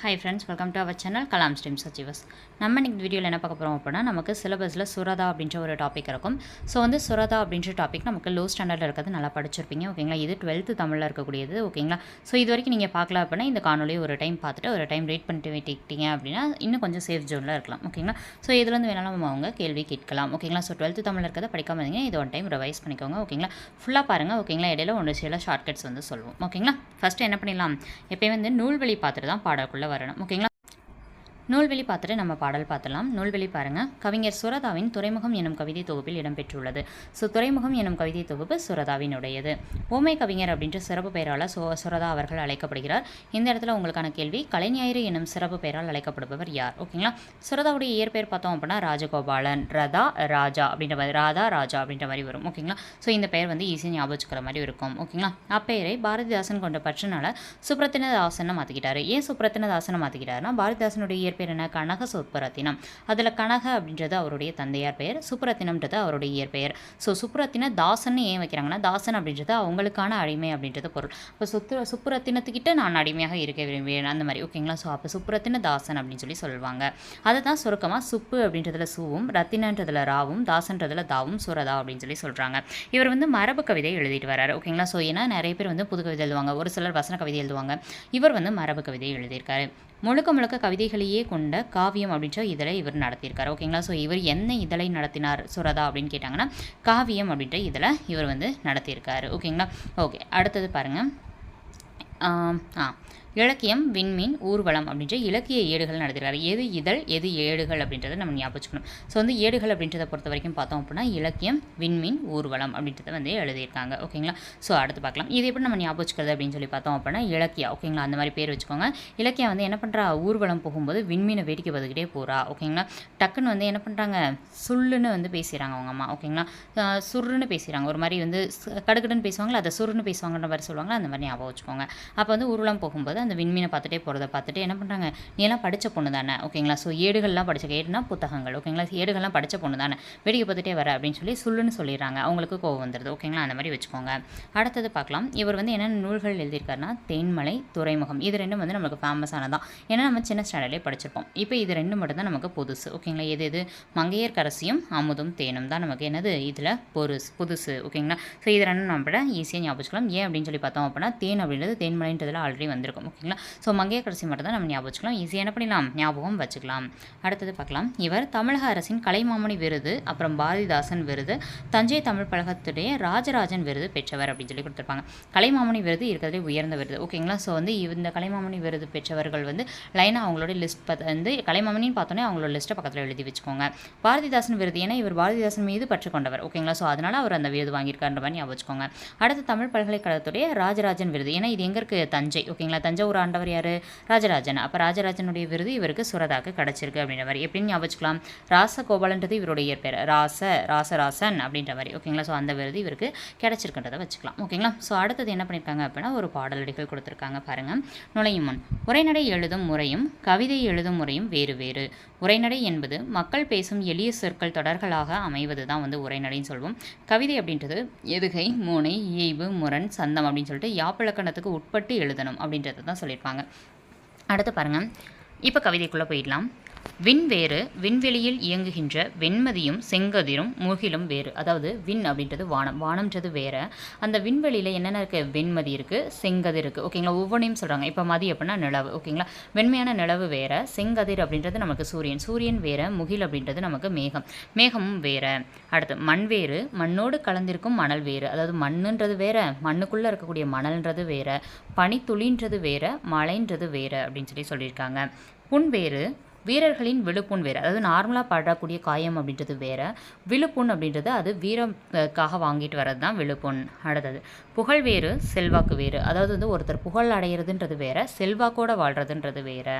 Hi friends welcome to our channel Kalam stream சச்சிவஸ் நம்ம இன்னைக்கு வீடியோவில் என்ன பார்க்க போகிறோம் அப்படின்னா நமக்கு சிலபஸில் சுரதா அப்படின்ற ஒரு டாபிக் இருக்கும். ஸோ வந்து சுரதா அப்படின்ற டாபிக் நமக்கு லோ ஸ்டாண்டர்டில் இருக்கிறது நல்லா படிச்சிருப்பீங்க ஓகேங்களா இது டுவெல்த்து தமிழில் இருக்கக்கூடியது ஓகேங்களா ஸோ இது வரைக்கும் நீங்கள் பார்க்கல அப்படின்னா இந்த காணொலியை ஒரு டைம் பார்த்துட்டு ஒரு டைம் ரீட் பண்ணிட்டு விட்டுக்கிட்டீங்க அப்படின்னா இன்னும் கொஞ்சம் சேஃப் ஜோனில் இருக்கலாம் ஓகேங்களா ஸோ இதுலேருந்து வேணாலும் அவங்க கேள்வி கேட்கலாம் ஓகேங்களா ஸோ டுவெல்த்து தமிழில் இருக்கிறத படிக்காம இருந்தீங்க இது ஒன் டைம் ரிவைஸ் பண்ணிக்கோங்க ஓகேங்களா ஃபுல்லாக பாருங்கள் ஓகேங்களா இடையில ஒன்று சில ஷார்ட்கட்ஸ் வந்து சொல்லுவோம் ஓகேங்களா ஃபஸ்ட்டு என்ன பண்ணிடலாம்? எப்போயும் வந்து நூல்வழி பார்த்துட்டு தான் பாடக்குள்ளே வரணும். ஓகேங்களா? நூல்வெளி பார்த்துட்டு நம்ம பாடல் பார்த்துலாம் நூல்வெளி பாருங்கள் கவிஞர் சுரதாவின் துறைமுகம் எனும் கவிதை தொகுப்பில் இடம்பெற்றுள்ளது. ஸோ துறைமுகம் எனும் கவிதை தொகுப்பு சுரதாவினுடையது. ஓமை கவிஞர் அப்படின்ற சிறப்பு பெயரால் சு சுரதா அவர்கள் அழைக்கப்படுகிறார். இந்த இடத்துல உங்களுக்கான கேள்வி கலைஞாயிறு எனும் சிறப்பு பெயரால் அழைக்கப்படுபவர் யார்? ஓகேங்களா? சுரதாவுடைய இயற்பெயர் பார்த்தோம் அப்படின்னா ராஜகோபாலன் ரதா ராஜா அப்படின்ற மாதிரி ராதா ராஜா அப்படின்ற மாதிரி வரும். ஓகேங்களா? ஸோ இந்த பெயர் வந்து ஈஸியாக ஞாபகம் மாதிரி இருக்கும். ஓகேங்களா? அப்பெயரை பாரதிதாசன் கொண்ட பற்றினால சுப்ரத்தினதாசனை மாற்றிக்கிட்டாரு ஏன் சுப்ரத்தினதாசனை மாற்றிக்கிட்டாருன்னா பாரதிதாசனுடைய பேர் என்ன? கனக சுப்புரத்தினம் அதில் கனக அப்படின்றது அவருடைய தந்தையார் பெயர் சுப்புரத்தினம்ன்றது அவருடைய இயற்பெயர் ஸோ சுப்புரத்தின தாசன் ஏன் வைக்கிறாங்கன்னா தாசன் அப்படின்றது அவங்களுக்கான அடிமை அப்படின்றது பொருள். இப்போ சுத்து சுப்புரத்தினத்துக்கிட்ட நான் அடிமையாக இருக்க விரும்புவேன் அந்த மாதிரி. ஓகேங்களா? ஸோ அப்போ சுப்புரத்தின தாசன் அப்படின்னு சொல்லி சொல்லுவாங்க. அதை தான் சுருக்கமாக சுப்பு அப்படின்றதுல சூவும் ரத்தினன்றதுல ராவும் தாசன்றதுல தாவும் சுரதா அப்படின்னு சொல்லி சொல்கிறாங்க இவர் வந்து மரபு கவிதை எழுதிட்டு வராரு ஓகேங்களா? ஸோ ஏன்னா நிறைய பேர் வந்து புது கவிதை எழுதுவாங்க. ஒரு சிலர் வசன கவிதை எழுதுவாங்க. இவர் வந்து மரபு கவிதை எழுதியிருக்காரு. முழுக்க முழுக்க கவிதைகளையே கொண்ட காவியம் அப்படின்ற இதழை இவர் நடத்தியிருக்காரு. ஓகேங்களா? ஸோ இவர் என்ன இதழை நடத்தினார்? சுரதா அப்படின்னு கேட்டாங்கன்னா காவியம் அப்படின்ற இதழை இவர் வந்து நடத்தியிருக்காரு. ஓகேங்களா? ஓகே அடுத்தது பாருங்கள் ஆ இலக்கியம் விண்மீன் ஊர்வலம் அப்படின்ற இலக்கிய ஏடுகள் நடத்துகிறார். எது இதழ் எது ஏடுகள் அப்படின்றத நம்ம ஞாபகம் வச்சுக்கணும். ஸோ வந்து ஏடுகள் அப்படின்றத பொறுத்த வரைக்கும் பார்த்தோம் அப்படின்னா இலக்கியம் விண்மீன் ஊர்வலம் அப்படின்றத வந்து எழுதியிருக்காங்க. ஓகேங்களா ஸோ அடுத்து பார்க்கலாம். இது எப்படி நம்ம ஞாபகம் வச்சுக்கிறது அப்படின்னு சொல்லி பார்த்தோம் அப்படின்னா இலக்கியா. ஓகேங்களா அந்த மாதிரி பேர் வச்சுக்கோங்க. இலக்கியம் வந்து என்ன பண்ணுறா ஊர்வலம் போகும்போது விண்மீனை வேடிக்கை பார்த்துக்கிட்டே போகிறா ஓகேங்களா டக்குன்னு வந்து என்ன பண்ணுறாங்க சுள்ளுன்னு வந்து பேசுகிறாங்க அவங்க அம்மா. ஓகேங்களா சுருன்னு பேசுகிறாங்க ஒரு மாதிரி வந்து கடுக்கடுன்னு பேசுவாங்களா அதை சுருன்னு பேசுவாங்கன்ற மாதிரி சொல்லுவாங்களா அந்த மாதிரி ஞாபகம் வச்சுக்கோங்க. அப்போ வந்து ஊர்வலம் போகும்போது அந்த விண்மீனை பார்த்துட்டே போகிறத பார்த்துட்டு என்ன பண்ணுறாங்க நீ எல்லாம் படித்த பொண்ணு தானே? ஓகேங்களா? ஸோ ஏடுகள்லாம் படித்த ஏடுனா புத்தகங்கள் ஓகேங்களா? ஏடுகள்லாம் படித்த பொண்ணு தானே? வேடிக்கை பார்த்துட்டே வர அப்படின்னு சொல்லி சொல்லுன்னு சொல்லிடுறாங்க. அவங்களுக்கு கோவம் வந்துடுது ஓகேங்களா? அந்த மாதிரி வச்சுக்கோங்க. அடுத்தது பார்க்கலாம். இவர் வந்து என்னென்ன நூல்கள் எழுதியிருக்காருன்னா தேன்மலை துறைமுகம். இது ரெண்டும் வந்து நமக்கு ஃபேமஸானதான் ஏன்னா நம்ம சின்ன ஸ்டாண்டர்ட்லேயே படிச்சிருப்போம். இப்போ இது ரெண்டு மட்டும்தான் நமக்கு புதுசு. ஓகேங்களா? எது எது? மங்கையர் கரசியும் அமுதும் தேனும் தான் நமக்கு என்னது? இதில் பொருஸ் புதுசு. ஓகேங்களா? ஸோ இது ரெண்டும் நம்ம ஈஸியாக ஞாபகம் ஏன் அப்படின்னு சொல்லி பார்த்தோம் அப்படின்னா தேன் அப்படின்றது தேன்மலைன்றதுல ஆல்ரெடி வந்திருக்கும். ஓகேங்களா? ஸோ மங்கைய கடைசி மட்டும் தான் நம்ம ஞாபகம் வச்சுக்கலாம். ஈஸியாக என்ன பண்ணிடலாம் ஞாபகம் வச்சுக்கலாம். அடுத்தது பார்க்கலாம். இவர் தமிழக அரசின் கலைமாமணி விருது அப்புறம் பாரதிதாசன் விருது தஞ்சை தமிழ் பழகத்துடைய ராஜராஜன் விருது பெற்றவர் அப்படின்னு சொல்லி கொடுத்துருப்பாங்க. கலைமாமணி விருது இருக்கிறதே உயர்ந்த விருது. ஓகேங்களா? ஸோ வந்து இந்த கலைமாமணி விருது பெற்றவர்கள் வந்து லைனாக அவங்களோட லிஸ்ட் பார்த்து வந்து கலைமாமணின்னு பார்த்தோன்னே அவங்களோட லிஸ்ட்டை பக்கத்தில் எழுதி வச்சுக்கோங்க. பாரதிதாசன் விருது ஏன்னா இவர் பாரதிதாசன் மீது பற்று கொண்டவர். ஓகேங்களா? ஸோ அதனால் அவர் அந்த விருது வாங்கியிருக்காருன்ற மாதிரி ஞாபகம் வச்சுக்கோங்க. அடுத்து தமிழ் பல்கலைக்கழகத்துடைய ராஜராஜன் விருது. ஏன்னா இது எங்கே இருக்குது தஞ்சை. ஓகேங்களா? தஞ்சை தஞ்சாவூர் ஆண்டவர் யார்? ராஜராஜன். அப்போ ராஜராஜனுடைய விருது இவருக்கு சுரதாக்கு கிடச்சிருக்கு அப்படின்ற மாதிரி எப்படின்னு ஞாபகம் வச்சுக்கலாம். ராசகோபாலன்றது இவருடைய பேர் ராச ராசராசன் அப்படின்ற மாதிரி ஓகேங்களா? ஸோ அந்த விருது இவருக்கு கிடச்சிருக்குன்றதை வச்சுக்கலாம். ஓகேங்களா? ஸோ அடுத்தது என்ன பண்ணியிருக்காங்க அப்படின்னா ஒரு பாடலடிகள் கொடுத்துருக்காங்க பாருங்கள் நுழையும் முன் உரைநடை எழுதும் முறையும் கவிதை எழுதும் முறையும் வேறு வேறு. உரைநடை என்பது மக்கள் பேசும் எளிய சொற்கள் தொடர்களாக அமைவது தான் வந்து உரைநடைன்னு சொல்லுவோம் கவிதை அப்படின்றது எதுகை மூனை இயைபு முரண் சந்தம் அப்படின்னு சொல்லிட்டு யாப்பிலக்கணத்துக்கு உட்பட்டு எழுதணும் அப்படின்றது தான் சொல்லியிருப்பாங்க. அடுத்து பாருங்கள் இப்போ கவிதைக்குள்ளே போயிடலாம். விண் வேறு விண்வெளியில் இயங்குகின்ற வெண்மதியும் செங்கதிரும் முகிலும் வேறு. அதாவது விண் அப்படின்றது வானம். வானம்ன்றது வேறு. அந்த விண்வெளியில் என்னென்ன இருக்குது வெண்மதி இருக்குது செங்கதிர் இருக்குது ஓகேங்களா ஒவ்வொன்றையும் சொல்கிறாங்க இப்போ மதி அப்படின்னா நிலவு. ஓகேங்களா வெண்மையான நிலவு வேறு செங்கதிர் அப்படின்றது நமக்கு சூரியன். சூரியன் வேறு முகில் அப்படின்றது நமக்கு மேகம். மேகமும் வேற. அடுத்து மண் வேறு. மண்ணோடு கலந்திருக்கும் மணல் வேறு. அதாவது மண்ணுன்றது வேறு மண்ணுக்குள்ளே இருக்கக்கூடிய மணல்ன்றது வேறு பனித்துளின்றது வேறு மழைன்றது வேறு அப்படின்னு சொல்லி சொல்லியிருக்காங்க. புண்வேறு வீரர்களின் விழுப்புண் வேறு. அதாவது நார்மலாக படக்கூடிய காயம் அப்படின்றது வேறு. விழுப்புண் அப்படின்றது அது வீரக்காக வாங்கிட்டு வர்றது தான் விழுப்புண் அடுத்தது. புகழ் வேறு செல்வாக்கு வேறு. அதாவது வந்து ஒருத்தர் புகழ் அடையிறதுன்றது வேறு செல்வாக்கோட வாழ்கிறதுன்றது வேறு.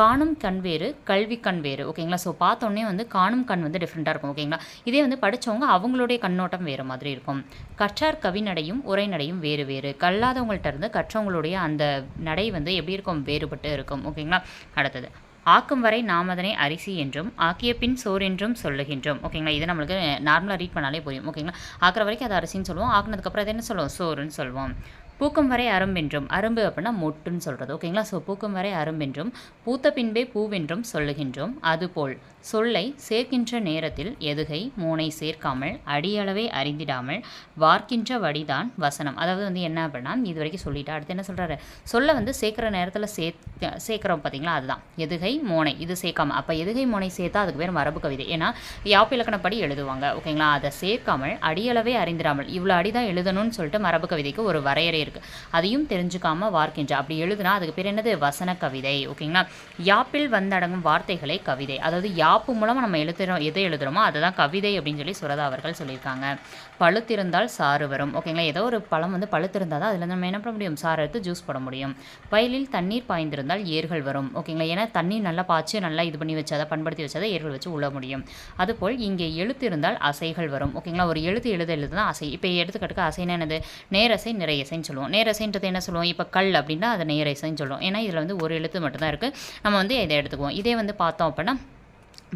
காணும் கண் வேறு கல்வி கண் வேறு. ஓகேங்களா ஸோ பார்த்தோன்னே வந்து காணும் கண் வந்து டிஃப்ரெண்ட்டாக இருக்கும். ஓகேங்களா இதே வந்து படித்தவங்க அவங்களுடைய கண்ணோட்டம் வேறு மாதிரி இருக்கும். கற்றார் கவிநடையும் உரைநடையும் வேறு வேறு. கல்லாதவங்கள்ட்ட இருந்து கற்றவங்களுடைய அந்த நடை வந்து எப்படி இருக்கும்? வேறுபட்டு இருக்கும். ஓகேங்களா அடுத்தது. ஆக்கும் வரை நாம் அதனை அரிசி என்றும் ஆக்கிய பின் சோறு என்றும் சொல்லுகின்றோம். ஓகேங்களா இது நம்மளுக்கு நார்மலாக ரீட் பண்ணாலே புரியும் ஓகேங்களா ஆக்கிற வரைக்கும் அது அரிசின்னு சொல்லுவோம். ஆக்குனதுக்கப்புறம் அது என்ன சொல்லுவோம்? சோறுன்னு சொல்லுவோம். பூக்கும் வரை அரும்பென்றும் அரும்பு அப்படின்னா மொட்டுன்னு சொல்கிறது ஓகேங்களா ஸோ பூக்கும் வரை அரும்பென்றும் பூத்த பின்பே பூவென்றும் சொல்லுகின்றோம். அதுபோல் சொல்லை சேர்க்கின்ற நேரத்தில் எதுகை மூனை சேர்க்காமல் அடியளவை அறிந்திடாமல் வார்க்கின்ற வடிதான் வசனம். அதாவது வந்து என்ன அப்படின்னா இது வரைக்கும் சொல்லிட்டா. அடுத்து என்ன சொல்கிறாரு சொல்ல வந்து சேர்க்குற நேரத்தில் சேர்க்க சேர்க்குறோம் பார்த்தீங்களா? அதுதான். எதுகை மோனை இது சேர்க்காமல் அப்போ எதுகை மோனை சேர்த்தா அதுக்கு பேர் மரபு கவிதை. ஏன்னா யாப்பிலக்கணப்படி எழுதுவாங்க. ஓகேங்களா அதை சேர்க்காமல் அடியளவே அறிந்திடாமல் இவ்வளோ அடிதான் எழுதணும்னு சொல்லிட்டு மரபு கவிதைக்கு ஒரு வரையறை இருக்குது அதையும் தெரிஞ்சுக்காம வார்க்கின்ற. அப்படி எழுதுனா அதுக்கு பேர் என்னது? வசன கவிதை. ஓகேங்களா? யாப்பில் வந்தடங்கும் வார்த்தைகளை கவிதை. அதாவது யாப்பு மூலமாக நம்ம எழுத்துறோம் எதை எழுதுறோமோ அதை தான் கவிதை அப்படின்னு சொல்லி சுரதா அவர்கள் சொல்லியிருக்காங்க. பழுத்திருந்தால் சாறு வரும். ஓகேங்களா? ஏதோ ஒரு பழம் வந்து பழுத்திருந்தால் தான் அதில் நம்ம என்ன பண்ண முடியும்? சாறு எடுத்து ஜூஸ் போட முடியும். வயலில் தண்ணீர் பாய்ந்திருந்தால் ஏர்கள் வரும். ஓகேங்களா? ஏன்னா தண்ணீர் நல்லா பாய்ச்சி நல்லா இது பண்ணி வச்சாதான் பண்படுத்தி வச்சாத ஏர்கள் வச்சு உள்ள முடியும். அதுபோல் இங்கே எழுத்து இருந்தால் அசைகள் வரும். ஓகேங்களா? ஒரு எழுத்து எழுத எழுது தான் அசை இப்போ எடுத்துக்காட்டுக்கு அசைனா என்னது? நேரசை நிறையசைன்னு சொல்லுவோம். நேரசைன்றது என்ன சொல்லுவோம்? இப்போ கல் அப்படின்னா அதை நேரசைன்னு சொல்லுவோம். ஏன்னா இதில் வந்து ஒரு எழுத்து மட்டும்தான் இருக்குது நம்ம வந்து இதை எடுத்துக்குவோம். இதே வந்து பார்த்தோம் அப்படின்னா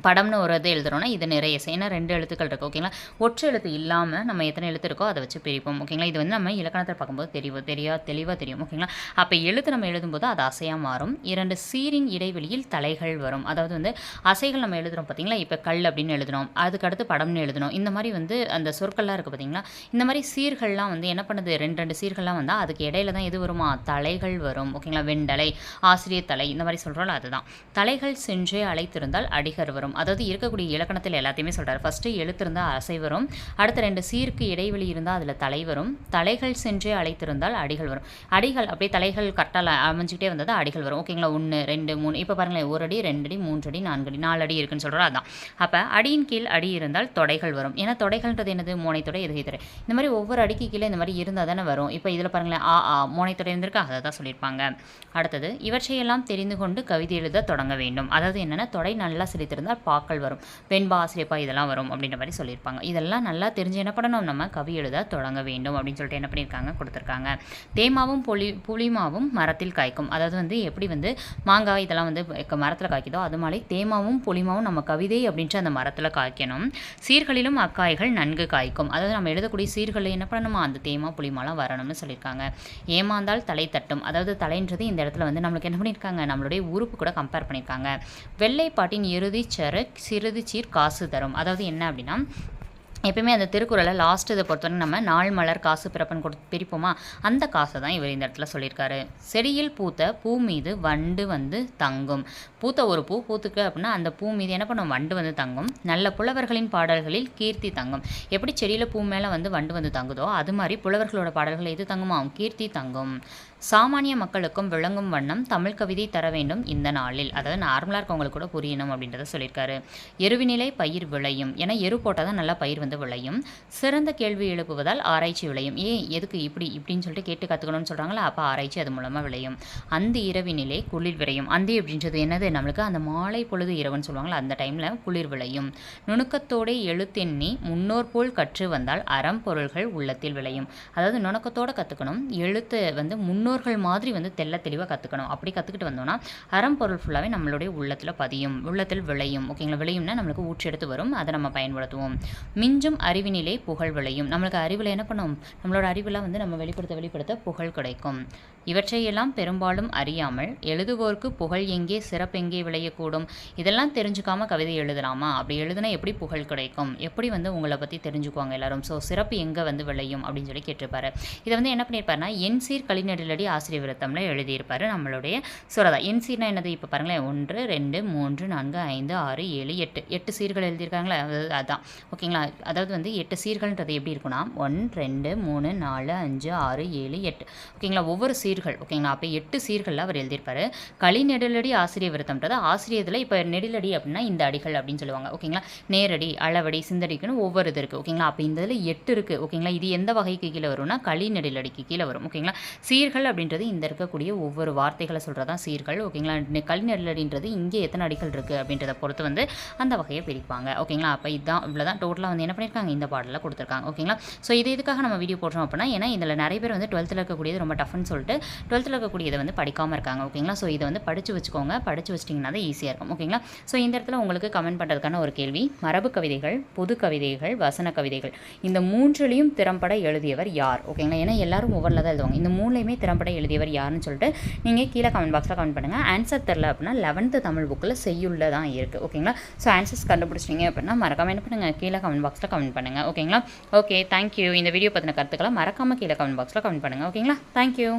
படம்னு ஒரு இது எழுதுறோன்னா இது நிறைய ஏன்னா ரெண்டு எழுத்துக்கள் இருக்குது ஓகேங்களா? ஒற்றை எழுத்து இல்லாமல் நம்ம எத்தனை எழுத்து இருக்கோ அதை வச்சு பிரிப்போம். ஓகேங்களா? இது வந்து நம்ம இலக்கணத்தில் பார்க்கும்போது தெரியும் தெரியா தெளிவாக தெரியும். ஓகேங்களா? அப்போ எழுத்து நம்ம எழுதும்போது அது அசையாக மாறும். இரண்டு சீரின் இடைவெளியில் தலைகள் வரும். அதாவது வந்து அசைகள் நம்ம எழுதுறோம் பார்த்தீங்களா இப்போ கல் அப்படின்னு எழுதுனோம் அதுக்கடுத்து படம்னு எழுதணும் இந்த மாதிரி வந்து அந்த சொற்கள்லாம் இருக்குது பார்த்தீங்களா இந்த மாதிரி சீர்கள்லாம் வந்து என்ன பண்ணுது? ரெண்டு ரெண்டு சீர்கள்லாம் வந்தால் அதுக்கு இடையில தான் எது வருமா? தலைகள் வரும். ஓகேங்களா? வெண்டலை ஆசிரியர் தலை இந்த மாதிரி சொல்கிறோம்ல அதுதான். தலைகள் சென்றே அழைத்திருந்தால் அடிகர் வரும். அதாவது இருக்கக்கூடிய இலக்கணத்தில் எல்லாத்தையுமே சொல்கிறார் ஃபஸ்ட்டு எழுத்து இருந்தால் அசை வரும் அடுத்த ரெண்டு சீருக்கு இடைவெளி இருந்தால் அதில் தலை வரும். தலைகள் சென்றே அழைத்திருந்தால் அடிகள் வரும். அடிகள் அப்படியே தலைகள் கரெக்டாக அமைஞ்சிக்கிட்டே வந்தது அடிகள் வரும். ஓகேங்களா? ஒன்று ரெண்டு மூணு. இப்போ பாருங்களேன் ஒரு அடி ரெண்டு அடி மூன்று அடி நான்கு அடி நாலு அடி இருக்குன்னு சொல்கிறோம் அதான். அப்போ அடியின் கீழ் அடி இருந்தால் தொடைகள் வரும். ஏன்னா தொடைகள்ன்றது என்னது? மோனைத்தொடை எதுகை தொடை இந்த மாதிரி ஒவ்வொரு அடிக்கு கீழே இந்த மாதிரி இருந்தால் தானே வரும். இப்போ இதில் பாருங்களேன் ஆ ஆ மோனைத்தொடை இருந்திருக்கு. அதை தான் சொல்லியிருப்பாங்க. அடுத்தது இவற்றையெல்லாம் தெரிந்து கொண்டு கவிதை எழுத தொடங்க வேண்டும். அதாவது என்னென்னா தொடை நல்லா பார்த்தா பாக்கள் வரும். பெண்பா ஆசிரியப்பா இதெல்லாம் வரும் அப்படின்ற மாதிரி சொல்லியிருப்பாங்க. இதெல்லாம் நல்லா தெரிஞ்சு என்ன பண்ணணும்? நம்ம கவி எழுத தொடங்க வேண்டும் அப்படின்னு சொல்லிட்டு என்ன பண்ணியிருக்காங்க? கொடுத்துருக்காங்க. தேமாவும் புளி புளிமாவும் மரத்தில் காய்க்கும். அதாவது வந்து எப்படி வந்து மாங்காய் இதெல்லாம் வந்து மரத்தில் காய்க்குதோ அது மாதிரி தேமாவும் புளிமாவும் நம்ம கவிதை அப்படின்ற அந்த மரத்தில் காய்க்கணும். சீர்களிலும் அக்காய்கள் நன்கு காய்க்கும். அதாவது நம்ம எழுதக்கூடிய சீர்களில் என்ன பண்ணணுமா? அந்த தேமா புளிமாலாம் வரணும்னு சொல்லியிருக்காங்க. ஏமாந்தால் தலை தட்டும். அதாவது தலைன்றது இந்த இடத்துல வந்து நம்மளுக்கு என்ன பண்ணியிருக்காங்க? நம்மளுடைய உறுப்பு கூட கம்பேர் பண்ணியிருக்காங்க. வெள்ளைப்பாட்டின் இறுதி சர சிறிது சீர் காசு தரும். அதாவது என்ன அப்படின்னா எப்பயுமே அந்த திருக்குறளை லாஸ்ட் இதை பொறுத்தவரை நம்ம நாள் மலர் காசு பிறப்பன் கொடு பிரிப்போமா? அந்த காசை தான் இவர் இந்த இடத்துல சொல்லியிருக்காரு. செடியில் பூத்த பூ மீது வண்டு வந்து தங்கும். பூத்த ஒரு பூ பூத்துக்கு அப்படின்னா அந்த பூ மீது என்ன பண்ணும்? வண்டு வந்து தங்கும். நல்ல புலவர்களின் பாடல்களில் கீர்த்தி தங்கும். எப்படி செடியில் பூ மேலே வந்து வண்டு வந்து தங்குதோ அது மாதிரி புலவர்களோட பாடல்கள் எது தங்குமா கீர்த்தி தங்கும். சாமானிய மக்களுக்கும் விளங்கும் வண்ணம் தமிழ் கவிதை தர வேண்டும் இந்த நாளில். அதாவது நார்மலாக இருக்கவங்களுக்கு கூட புரியணும் அப்படின்றத சொல்லியிருக்காரு. எருவினிலை பயிர் விளையும். ஏன்னா எரு போட்டால் தான் நல்லா பயிர் வந்து விளையும். சிறந்த கேள்வி எழுப்புவதால் ஆராய்ச்சி விளையும். ஏன் எதுக்கு இப்படி இப்படின்னு சொல்லிட்டு கேட்டு கற்றுக்கணும்னு சொல்கிறாங்களா அப்போ ஆராய்ச்சி அது மூலமாக விளையும். அந்த இரவினிலே குளிர் விளையும் அந்த அப்படின்றது என்னது? நம்மளுக்கு அந்த மாலை பொழுது இரவுன்னு சொல்லுவாங்களா அந்த டைமில் குளிர் விளையும். நுணுக்கத்தோடு எழுத்தெண்ணி முன்னோர் போல் கற்று வந்தால் அறம் பொருள்கள் உள்ளத்தில் விளையும். அதாவது நுணுக்கத்தோடு கற்றுக்கணும் எழுத்து வந்து முன்னோர்கள் மாதிரி வந்து தெல்ல தெளிவாக கற்றுக்கணும் அப்படி கற்றுக்கிட்டு வந்தோம்னா அறம் பொருள் ஃபுல்லாகவே நம்மளுடைய உள்ளத்தில் பதியும். உள்ளத்தில் விளையும். ஓகேங்களா? விளையும்னா நம்மளுக்கு ஊற்றி எடுத்து வரும். அதை நம்ம பயன்படுத்துவோம். கொஞ்சம் அறிவினிலே புகழ் விளையும். நம்மளுக்கு அறிவில் என்ன பண்ணும்? நம்மளோட அறிவெல்லாம் வந்து நம்ம வெளிப்படுத்த வெளிப்படுத்த புகழ் கிடைக்கும். இவற்றையெல்லாம் பெரும்பாலும் அறியாமல் எழுதுவோருக்கு புகழ் எங்கே சிறப்பெங்கே விளையக்கூடும்? இதெல்லாம் தெரிஞ்சுக்காம கவிதை எழுதலாமா? அப்படி எழுதுனா எப்படி புகழ் கிடைக்கும்? எப்படி வந்து உங்களை பற்றி தெரிஞ்சுக்குவாங்க எல்லாரும்? ஸோ சிறப்பு எங்கே வந்து விளையும்? அப்படின்னு சொல்லி கேட்டிருப்பாரு. இதை வந்து என்ன பண்ணியிருப்பாருன்னா என் சீர் கலிநெடிலடி ஆசிரியர் விருத்தமில் எழுதியிருப்பார் நம்மளுடைய சுரதா. என் சீர்னா என்னது? இப்போ பாருங்களேன். ஒன்று ரெண்டு மூன்று நான்கு ஐந்து ஆறு ஏழு எட்டு. எட்டு சீர்கள் எழுதியிருக்காங்களே அதுதான் ஓகேங்களா? அதாவது வந்து எட்டு சீர்கள்ன்றது எப்படி இருக்குன்னா ஒன் ரெண்டு மூணு நாலு அஞ்சு ஆறு ஏழு எட்டு. ஓகேங்களா? ஒவ்வொரு சீர்கள் ஓகேங்களா? அப்போ எட்டு சீர்களில் அவர் எழுதியிருப்பார். களி நெடிலடி ஆசிரியர் விருத்தம்ன்றது ஆசிரியத்தில் இப்போ நெடிலடி அப்படின்னா இந்த அடிகள் அப்படின்னு சொல்லுவாங்க. ஓகேங்களா? நேரடி அளவடி சிந்தடிக்குன்னு ஒவ்வொரு இது இருக்குது ஓகேங்களா? அப்போ இந்த இதில் எட்டு இருக்குது ஓகேங்களா? இது எந்த வகைக்கு கீழே வரும்னா களி நெடிலடிக்கு கீழே வரும். ஓகேங்களா? சீர்கள் அப்படின்றது இந்த இருக்கக்கூடிய ஒவ்வொரு வார்த்தைகளை சொல்கிறதா சீர்கள். ஓகேங்களா? களி நெடிலடின்றது இங்கே எத்தனை அடிகள் இருக்குது அப்படின்றத பொறுத்து வந்து அந்த வகையை பிரிப்பாங்க. ஓகேங்களா? அப்போ இதுதான் இவ்வளோ தான் டோட்டலாக வந்து என்ன பண்ணியிருக்காங்க இந்த பாடலில் கொடுத்துருக்காங்க. ஓகேங்களா ஸோ இது இதுக்காக நம்ம வீடியோ போடுறோம் அப்படின்னா ஏன்னா இதில் நிறைய பேர் வந்து டுவெல்த்தில் இருக்கக்கூடியது ரொம்ப டஃப்னு சொல்லிட்டு டுவெல்த்தில் இருக்கக்கூடியதை வந்து படிக்காமல் இருக்காங்க. ஓகேங்களா ஸோ இதை வந்து படித்து வச்சுக்கோங்க. படித்து வச்சிட்டிங்கன்னா தான் ஈஸியாக இருக்கும். ஓகேங்களா ஸோ இந்த இடத்துல உங்களுக்கு கமெண்ட் பண்ணுறதுக்கான ஒரு கேள்வி. மரபு கவிதைகள் பொது கவிதைகள் வசன கவிதைகள். இந்த மூன்றுலையும் திறம்பட எழுதியவர் யார்? ஓகேங்களா ஏன்னா எல்லாரும் ஒவ்வொருல தான் எழுதுவாங்க. இந்த மூணுலையுமே திறம்பட எழுதியவர் யாருன்னு சொல்லிட்டு நீங்கள் கீழே கமெண்ட் பாக்ஸில் கமெண்ட் பண்ணுங்கள் ஆன்சர் தெரில அப்படின்னா லெவன்த்து தமிழ் புக்கில் செய்யுள்ள தான் இருக்குது ஓகேங்களா ஸோ ஆன்சர்ஸ் கண்டுபிடிச்சிங்க அப்படின்னா மறக்காம என்ன பண்ணுங்கள் கீழே கமெண்ட் பாக்ஸில் கமெண்ட் பண்ணுங்கள் ஓகேங்களா? ஓகே தேங்க்யூ இந்த வீடியோ பற்றின கருத்துக்களை மறக்காமல் கீழே கமெண்ட் பாக்ஸில் கமெண்ட் பண்ணுங்கள் ஓகேங்களா? தேங்க்யூ